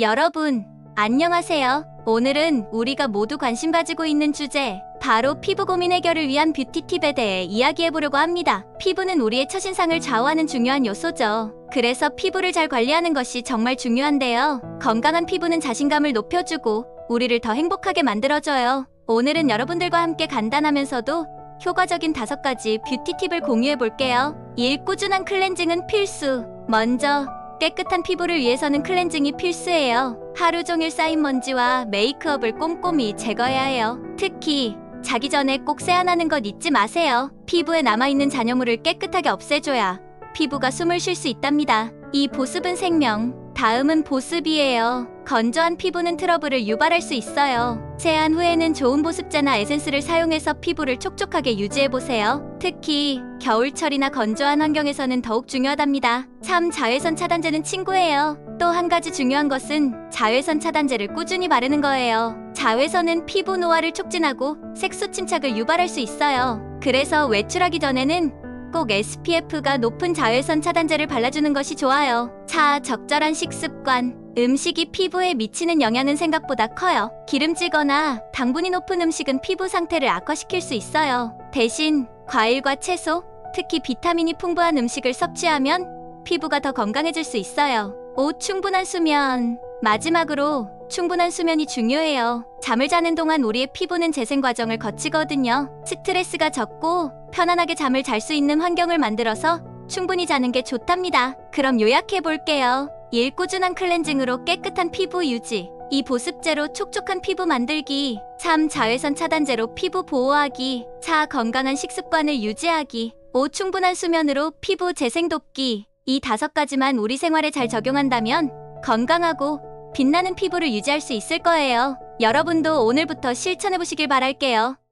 여러분, 안녕하세요. 오늘은 우리가 모두 관심 가지고 있는 주제, 바로 피부 고민 해결을 위한 뷰티 팁에 대해 이야기해 보려고 합니다. 피부는 우리의 첫인상을 좌우하는 중요한 요소죠. 그래서 피부를 잘 관리하는 것이 정말 중요한데요. 건강한 피부는 자신감을 높여주고 우리를 더 행복하게 만들어줘요. 오늘은 여러분들과 함께 간단하면서도 효과적인 다섯 가지 뷰티 팁을 공유해 볼게요. 1. 꾸준한 클렌징은 필수. 먼저 깨끗한 피부를 위해서는 클렌징이 필수예요. 하루 종일 쌓인 먼지와 메이크업을 꼼꼼히 제거해야 해요. 특히 자기 전에 꼭 세안하는 것 잊지 마세요. 피부에 남아있는 잔여물을 깨끗하게 없애줘야 피부가 숨을 쉴 수 있답니다. 이 보습은 생명. 다음은 보습이에요. 건조한 피부는 트러블을 유발할 수 있어요. 세안 후에는 좋은 보습제나 에센스를 사용해서 피부를 촉촉하게 유지해보세요. 특히 겨울철이나 건조한 환경에서는 더욱 중요하답니다. 참 자외선 차단제는 친구예요. 또 한 가지 중요한 것은 자외선 차단제를 꾸준히 바르는 거예요. 자외선은 피부 노화를 촉진하고 색소 침착을 유발할 수 있어요. 그래서 외출하기 전에는 꼭 SPF가 높은 자외선 차단제를 발라주는 것이 좋아요. 차, 적절한 식습관. 음식이 피부에 미치는 영향은 생각보다 커요. 기름지거나 당분이 높은 음식은 피부 상태를 악화시킬 수 있어요. 대신 과일과 채소, 특히 비타민이 풍부한 음식을 섭취하면 피부가 더 건강해질 수 있어요. 5. 충분한 수면. 마지막으로 충분한 수면이 중요해요. 잠을 자는 동안 우리의 피부는 재생 과정을 거치거든요. 스트레스가 적고 편안하게 잠을 잘 수 있는 환경을 만들어서 충분히 자는 게 좋답니다. 그럼 요약해 볼게요. 1. 꾸준한 클렌징으로 깨끗한 피부 유지. 2. 보습제로 촉촉한 피부 만들기. 3. 자외선 차단제로 피부 보호하기. 4. 건강한 식습관을 유지하기. 5. 충분한 수면으로 피부 재생 돕기. 이 다섯 가지만 우리 생활에 잘 적용한다면 건강하고 빛나는 피부를 유지할 수 있을 거예요. 여러분도 오늘부터 실천해 보시길 바랄게요.